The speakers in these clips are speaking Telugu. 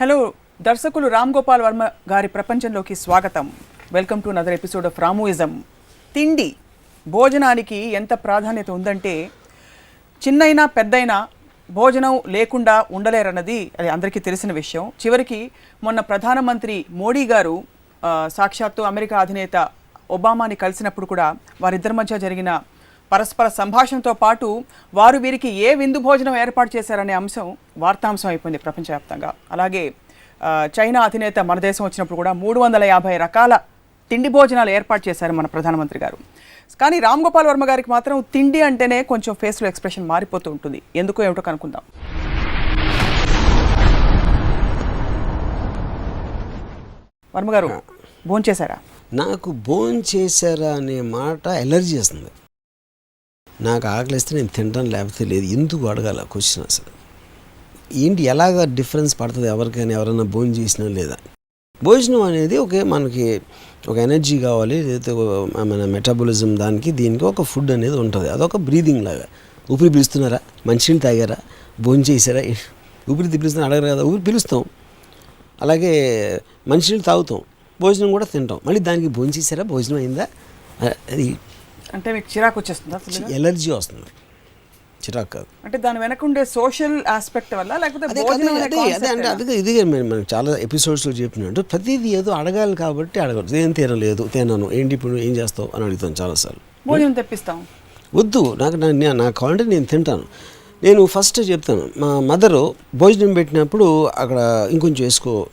హలో దర్శకులు రామ్ గోపాల్ వర్మ గారి ప్రపంచంలోకి స్వాగతం. Welcome to another episode of Ramuism. తిండి భోజనానికి ఎంత ప్రాధాన్యత ఉందంటే చిన్నైనా పెద్దయినా భోజనం లేకుండా ఉండలేరన్నది అది అందరికీ తెలిసిన విషయం. చివరికి మొన్న ప్రధానమంత్రి మోడీ గారు సాక్షాత్తు అమెరికా అధినేత ఒబామాని కలిసినప్పుడు కూడా వారిద్దరి మధ్య జరిగిన పరస్పర సంభాషణతో పాటు వారు వీరికి ఏ విందు భోజనం ఏర్పాటు చేశారనే అంశం వార్తాంశం అయిపోయింది ప్రపంచవ్యాప్తంగా. అలాగే చైనా అధినేత మన దేశం వచ్చినప్పుడు కూడా మూడు వందల యాభై రకాల తిండి భోజనాలు ఏర్పాటు చేశారు మన ప్రధానమంత్రి గారు. కానీ రామ్ గోపాల్ వర్మ గారికి మాత్రం తిండి అంటేనే కొంచెం ఫేస్లో ఎక్స్ప్రెషన్ మారిపోతూ ఉంటుంది. ఎందుకో ఏమిటో కనుక్కుందాం. వర్మ గారు భోంచేశారా? నాకు భోజనం చేశారా అనే మాట ఎలర్జీ వస్తుంది. నాకు ఆకలిస్తే నేను తింటాను లేకపోతే లేదు. ఎందుకు అడగాల క్వశ్చన్ అసలు? ఏంటి ఎలాగ డిఫరెన్స్ పడుతుంది ఎవరికైనా ఎవరైనా భోజనం చేసినా లేదా? భోజనం అనేది ఒకే మనకి ఒక ఎనర్జీ కావాలి లేకపోతే మన మెటాబలిజం దానికి దీనికి ఒక ఫుడ్ అనేది ఉంటుంది. అదొక బ్రీదింగ్ లాగా. ఊపిరి పిలుస్తున్నారా? మంచినీళ్ళు తాగారా? భోజనం చేశారా? ఊపిరి పిలుస్తున్నా అడగరు కదా? ఊపిరి పిలుస్తాం. అలాగే మంచినీళ్ళు తాగుతాం. భోజనం కూడా తింటాం. మళ్ళీ దానికి భోజనం చేశారా? భోజనం అయిందా? అది అంటే మీకు చిరాకు వచ్చేస్తుందా ఎలర్జీ వస్తుంది. చిరాకు కాదు. అంటే దాని వెనక ఉండే సోషల్ ఆస్పెక్ట్ వల్ల లేకపోతే అదే అంటే అదే ఇదిగే మనం చాలా ఎపిసోడ్స్లో చెప్పినట్టు ప్రతిదీ ఏదో అడగాలి కాబట్టి అడగదు ఏం తినలేదు తినను. ఏంటి ఇప్పుడు? ఏం చేస్తావు? అని అడుగుతాను చాలాసార్లు. భోజనం తెప్పిస్తాం. వద్దు. నాకు నా- నాకు కావాలంటే నేను తింటాను. నేను ఫస్ట్ చెప్తాను. మా మదరు భోజనం పెట్టినప్పుడు అక్కడ ఇంకొంచెం వేసుకో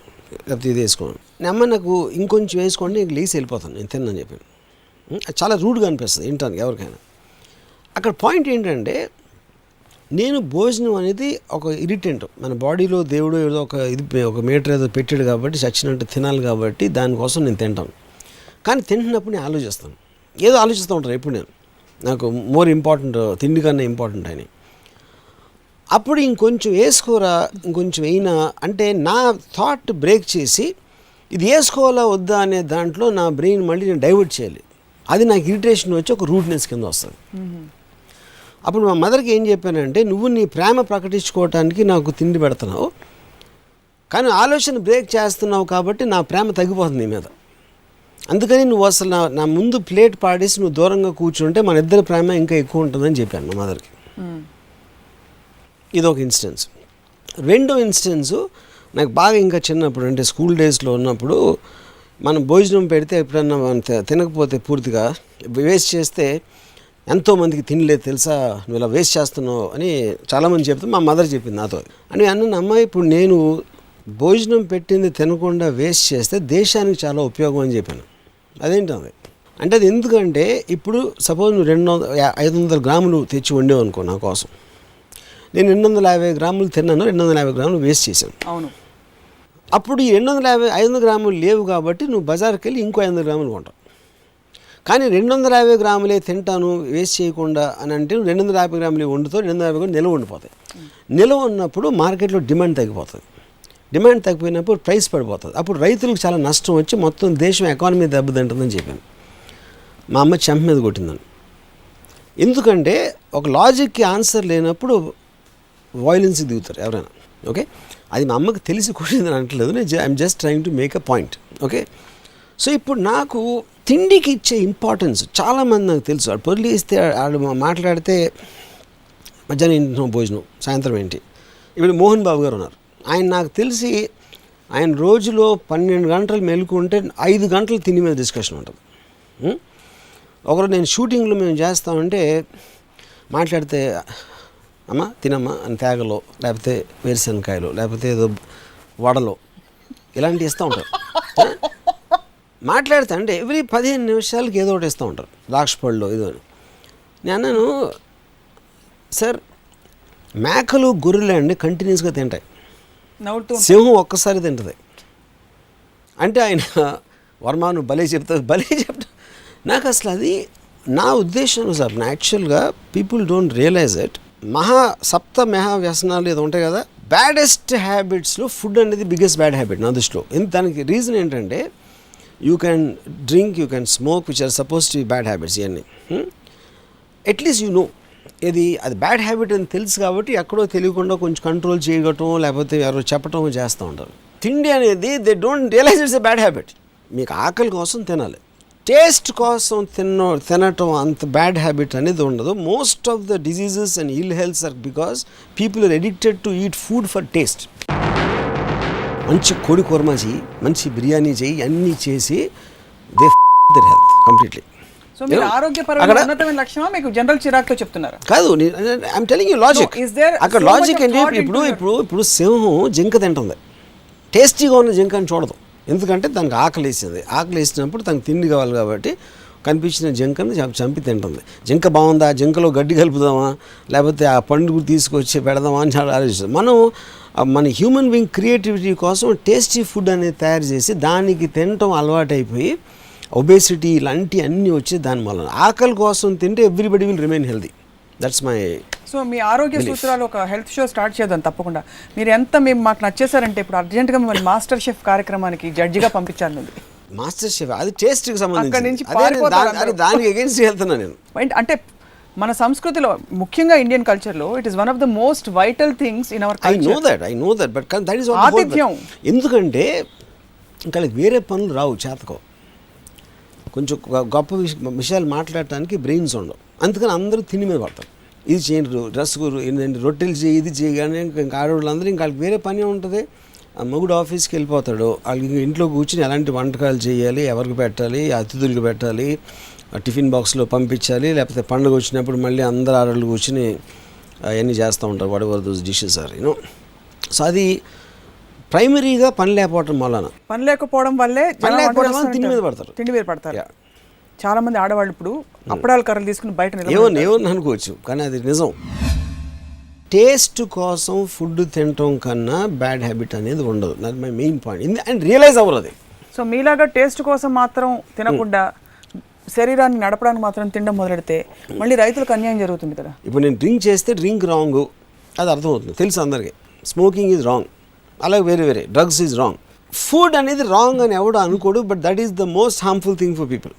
లేకపోతే ఇది వేసుకో. నా అమ్మ నాకు ఇంకొంచెం వేసుకోండి నేను లేచి వెళ్ళిపోతాను. నేను తిన్నాను చెప్పాను. చాలా రూడ్గా అనిపిస్తుంది వింటాను ఎవరికైనా. అక్కడ పాయింట్ ఏంటంటే నేను భోజనం అనేది ఒక ఇరిటెంట్. మన బాడీలో దేవుడు ఏదో ఒక ఇది ఒక మీటర్ ఏదో పెట్టాడు కాబట్టి చచ్చినట్టు తినాలి కాబట్టి దానికోసం నేను తింటాను. కానీ తింటున్నప్పుడు నేను ఆలోచిస్తాను. ఏదో ఆలోచిస్తూ ఉంటాను ఎప్పుడు నేను. నాకు మోర్ ఇంపార్టెంట్ తిండి కన్నా ఇంపార్టెంట్ అని. అప్పుడు ఇంకొంచెం వేసుకోరా ఇంకొంచెం అయినా అంటే నా థాట్ బ్రేక్ చేసి ఇది వేసుకోవాలా వద్దా అనే దాంట్లో నా బ్రెయిన్ మళ్ళీ నేను డైవర్ట్ చేయాలి. అది నాకు ఇరిటేషన్ వచ్చి ఒక రూట్నెస్ కింద వస్తుంది. అప్పుడు మా మదర్కి ఏం చెప్పానంటే నువ్వు నీ ప్రేమ ప్రకటించుకోవటానికి నాకు తిండి పెడుతున్నావు కానీ ఆలోచన బ్రేక్ చేస్తున్నావు కాబట్టి నా ప్రేమ తగ్గిపోతుంది నీ మీద. అందుకని నువ్వు అసలు నా నా ముందు ప్లేట్ పాడేసి నువ్వు దూరంగా కూర్చుంటే మన ఇద్దరి ప్రేమ ఇంకా ఎక్కువ ఉంటుందని చెప్పాను మా మదర్కి ఇది ఒక ఇన్స్టెన్స్ రెండో ఇన్స్టెన్స్ నాకు బాగా ఇంకా చిన్నప్పుడు అంటే స్కూల్ డేస్లో ఉన్నప్పుడు మనం భోజనం పెడితే ఎప్పుడన్నా మనం తినకపోతే పూర్తిగా వేస్ట్ చేస్తే ఎంతోమందికి తినలేదు తెలుసా నువ్వు ఇలా వేస్ట్ చేస్తున్నావు అని చాలామంది చెప్తే మా మదర్ చెప్పింది నాతో. అని అన్న అమ్మ ఇప్పుడు నేను భోజనం పెట్టింది తినకుండా వేస్ట్ చేస్తే దేశానికి చాలా ఉపయోగం అని చెప్పాను. అదేంటి అది అంటే అది ఎందుకంటే ఇప్పుడు సపోజ్ నువ్వు రెండు వందల ఐదు వందల గ్రాములు తెచ్చి వండేవు అనుకో నా కోసం. నేను రెండు వందల యాభై గ్రాములు తిన్నాను రెండు వందల యాభై గ్రాములు వేస్ట్ చేశాను. అవును. అప్పుడు ఈ రెండు వందల యాభై ఐదు వందల గ్రాములు లేవు కాబట్టి నువ్వు బజార్కి వెళ్ళి ఇంకో ఐదు వందల గ్రాములు కొంటావు. కానీ రెండు వందల యాభై గ్రాములే తింటాను వేస్ట్ చేయకుండా అని అంటే నువ్వు రెండు వందల యాభై గ్రాములు వండుతో రెండు వందల యాభై గ్రాములు నిల్వ ఉండిపోతాయి. నిల్వ ఉన్నప్పుడు మార్కెట్లో డిమాండ్ తగ్గిపోతుంది. డిమాండ్ తగ్గిపోయినప్పుడు ప్రైస్ పడిపోతుంది. అప్పుడు రైతులకు చాలా నష్టం వచ్చి మొత్తం దేశం ఎకానమీ దెబ్బతింటుందని చెప్పాను. మా అమ్మ చెంప మీద కొట్టిందని. ఎందుకంటే ఒక లాజిక్కి ఆన్సర్ లేనప్పుడు వాయిలెన్స్కి దిగుతారు ఎవరైనా. ఓకే? అది మా అమ్మకి తెలిసి కొట్టిందని అంటలేదు నేను I'm just trying to make a point okay so ఇప్పుడు నాకు తిండికి ఇచ్చే ఇంపార్టెన్స్ చాలామంది నాకు తెలుసు. వాడు పొర్లి ఇస్తే వాడు మాట్లాడితే మధ్యాహ్నం ఇంట్లో భోజనం సాయంత్రం ఏంటి? ఇప్పుడు మోహన్ బాబు గారు ఉన్నారు. ఆయన నాకు తెలిసి ఆయన రోజులో పన్నెండు గంటలు మెలుకుంటే ఐదు గంటలు తిండి మీద డిస్కషన్ ఉంటుంది. Hmm? ఒకరు నేను షూటింగ్లో మేము చేస్తామంటే మాట్లాడితే అమ్మ తినమ్మా అని తేగలో లేకపోతే వేరుశనకాయలు లేకపోతే ఏదో వడలో ఇలాంటివి ఇస్తూ ఉంటారు? మాట్లాడితే అంటే ఎవ్రీ పదిహేను నిమిషాలకి ఏదో ఒకటి ఇస్తూ ఉంటారు. ద్రాక్ష పళ్ళు ఏదో అని. నేను అన్నాను సార్ మేకలు గొర్రెలు అండి కంటిన్యూస్గా తింటాయి. సింహం ఒక్కసారి తింటుంది. అంటే ఆయన వర్మ నువ్వు భలే చెప్తావు భలే చెప్తా నాకు అసలు అది నా ఉద్దేశం సార్ యాక్చువల్గా పీపుల్ డోంట్ రియలైజ్ ఇట్. మహా సప్త మహా వ్యసనాలు ఏదో ఉంటాయి కదా బ్యాడెస్ట్ హ్యాబిట్స్లో ఫుడ్ అనేది బిగ్గెస్ట్ బ్యాడ్ హ్యాబిట్ నా దృష్టిలో. దానికి రీజన్ ఏంటంటే you can drink you can smoke which are suppose to bad habits ఇవన్నీ అట్లీస్ట్ యూ నో ఇది అది బ్యాడ్ హ్యాబిట్ అని తెలుసు కాబట్టి ఎక్కడో తెలియకుండా కొంచెం కంట్రోల్ చేయటం లేకపోతే ఎవరో చెప్పటం చేస్తూ ఉంటారు. తిండి అనేది they don't realise it's a bad habit మీకు ఆకలి కోసం తినాలి. టేస్ట్ కోసం తిన్న తినటం అంత బ్యాడ్ హ్యాబిట్ అనేది ఉండదు. Most of the diseases and ill healths are because people are addicted to eat food for taste మంచి కోడి కుర్మా చెయ్యి మంచి బిర్యానీ చెయ్యి అన్నీ చేసి they their health completely so మీరు ఆరోగ్యపరమైన అక్కడ- ఉన్నతమైన లక్ష్యమా మీకు జనరల్ చిరాక్తో చెప్తున్నారు. కాదు టెలింగ్ యూ లాజిక్ అక్కడ ఏంటి ఇప్పుడు ఇప్పుడు ఇప్పుడు సింహం జింక తింటుంది. టేస్టీగా ఉన్న జింక అని చూడదు. ఎందుకంటే దానికి ఆకలి వేసింది ఆకలి వేసినప్పుడు తనకు తిండి కావాలి కాబట్టి కనిపించిన జింకను చంపి- తింటుంది. జింక బాగుందా? జింకలో గడ్డి కలుపుదామా? లేకపోతే ఆ పండుగ తీసుకొచ్చి పెడదామా అని చాలా ఆలోచిస్తాం. మనం మన హ్యూమన్ బీయింగ్ క్రియేటివిటీ కోసం టేస్టీ ఫుడ్ అనేది తయారు చేసి దానికి తినటం అలవాటైపోయి ఒబేసిటీ ఇలాంటి అన్నీ వచ్చి దాని వలన ఆకలి కోసం తింటే everybody will remain healthy that's my so మీ ఆరోగ్య సూత్రాలు ఒక హెల్త్ షో స్టార్ట్ చేద్దాం తప్పకుండా. మీరు ఎంత మేము మాకు నచ్చేసారంటే ఇప్పుడు అర్జెంట్గా మిమ్మల్ని మాస్టర్ షెఫ్ కార్యక్రమానికి జడ్జిగా పంపించాను ఉంది మాస్టర్ షెఫ్ అది టేస్ట్కి సంబంధించి దానికి అగేన్స్ట్ వెళ్తున్నా నేను. అంటే మన సంస్కృతిలో ముఖ్యంగా ఇండియన్ కల్చర్లో it is one of the most vital things in our I know that I know that but that is ఆతిథ్యం. ఎందుకంటే ఇంకా వేరే పనులు రావు చేతకో. కొంచెం గొప్ప విష- విషయాలు మాట్లాడటానికి బ్రెయిన్స్ ఉండవు. అందుకని అందరూ తిని మీద పడతారు. ఇది చేయరు డ్రెస్ ఏంటంటే రొట్టెలు చేయి ఇది చేయగానే ఇంకా ఆడవాళ్ళందరూ ఇంకా వాళ్ళకి వేరే పని ఉంటుంది. ఆ మొగుడు ఆఫీస్కి వెళ్ళిపోతాడు. వాళ్ళకి ఇంక ఇంట్లో కూర్చుని ఎలాంటి వంటకాలు చేయాలి ఎవరికి పెట్టాలి అతిథులకు పెట్టాలి ఆ టిఫిన్ బాక్స్లో పంపించాలి లేకపోతే పండుగ వచ్చినప్పుడు మళ్ళీ అందరు ఆడవాళ్ళు కూర్చుని అవన్నీ చేస్తూ ఉంటారు. Whatever those dishes are you know so అది ప్రైమరీగా పని లేకపోవటం వలన. పని లేకపోవడం వల్లే పని లేకపోవడం వల్ల తిండి మీద. పడతారు. తిండి మీద పడతారు. Yeah. చాలా మంది ఆడవాళ్ళు ఇప్పుడు అప్పడాల కర్రలు తీసుకుని బయట అనుకోవచ్చు కానీ అది నిజం. టేస్ట్ కోసం ఫుడ్ తినటం కన్నా బ్యాడ్ హ్యాబిట్ అనేది ఉండదు. నాకు my main point and realise అవ్వరు అది. సో మీలాగా టేస్ట్ కోసం మాత్రం తినకుండా శరీరాన్ని నడపడానికి మాత్రం తినడం మొదలెడితే మళ్ళీ రైతులకు అన్యాయం జరుగుతుంది కదా. ఇప్పుడు నేను డ్రింక్ చేస్తే డ్రింక్ రాంగ్. అది అర్థమవుతుంది. తెలుసు అందరికీ. స్మోకింగ్ ఈజ్ రాంగ్ అలాగే వేరే వేరే. డ్రగ్స్ ఈజ్ రాంగ్ ఫుడ్ అనేది రాంగ్ అని ఎవడు అనుకోడు but that is the most harmful thing for people